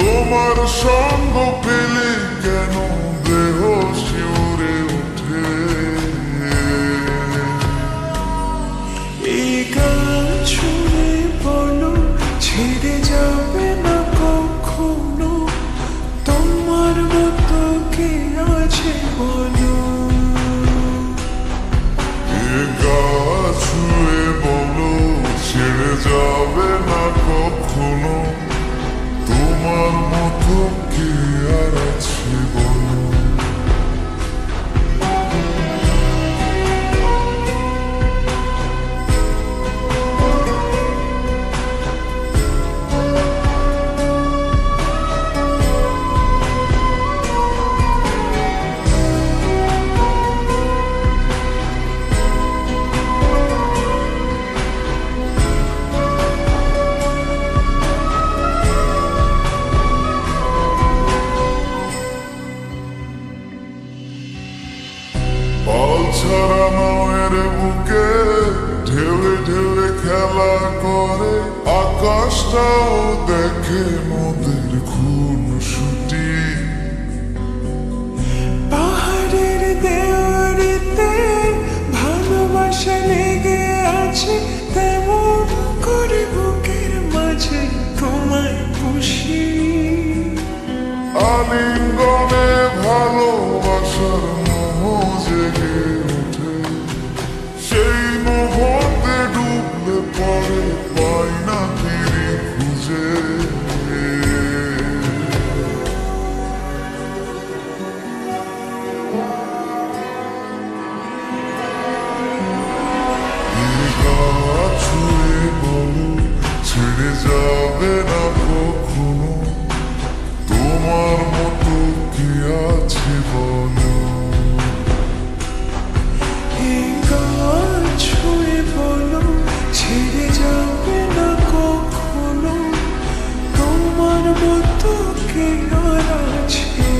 তোমার সঙ্গ পেলে কেন দেহ শিউরে ওঠে। এই গান শুনে বলো, ছেড়ে যাবে না কখনো। তোমার মতো কে আছে বলো। ছুঁয়ে বলো, ছেড়ে যাবে না কখনো। তোমার ছাড়া নামের বুকে ঢেউে ঢেউে খেলা করে আকাশটাও দেখে নদীর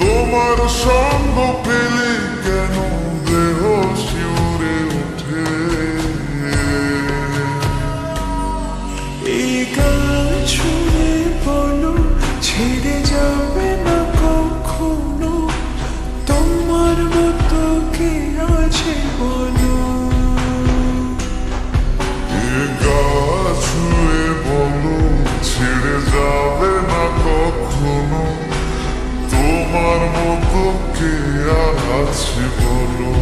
তোমার সঙ্গ পেলে কেন দেহ শিউরে ওঠে? এই গান শুনে বলো, ছেড়ে যাবে না কখনো? তোমার মতো কে আছে বলো? কে আর আছে বলো।